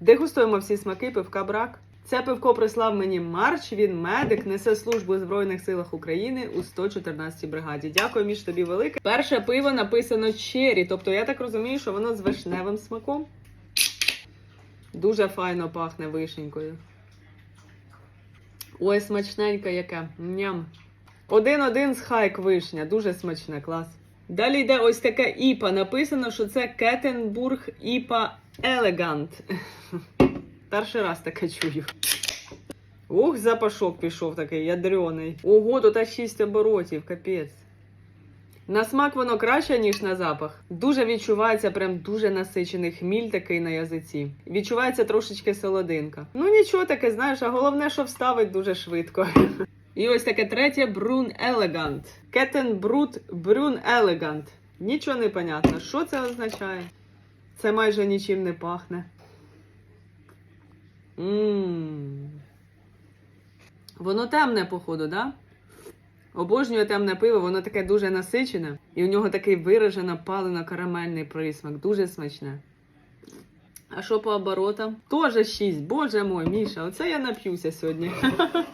Дегустуємо всі смаки пивка брак. Це пивко прислав мені Марч. Він медик, несе службу у Збройних силах України у 114-й бригаді. Дякую, між тобі велике. Перше пиво написано чері, тобто я так розумію, що воно з вишневим смаком. Дуже файно пахне вишенькою. Ой, смачненьке яке. Ням. Один-один з хайк вишня. Дуже смачне, клас. Далі йде ось таке іпа. Написано, що це Кетенбург Іпа Елегант. Перший раз таке чую. Ух, запашок пішов такий ядрений. Ого, тут аж 6 оборотів, капець. На смак воно краще, ніж на запах. Дуже відчувається прям дуже насичений хміль такий на язиці. Відчувається трошечки солодинка. Ну нічого таке, знаєш, а головне, що вставить дуже швидко. І ось таке третє Брун Елегант. Кетен Брут Брун Елегант. Нічого не понятно. Що це означає? Це майже нічим не пахне. Мм. Воно темне, походу, да? Обожнюю темне пиво, воно таке дуже насичене, і у нього такий виражено палено карамельний присмак, дуже смачне. А що по оборотам? Тоже 6, боже мой, Міша, оце я нап'юся сьогодні.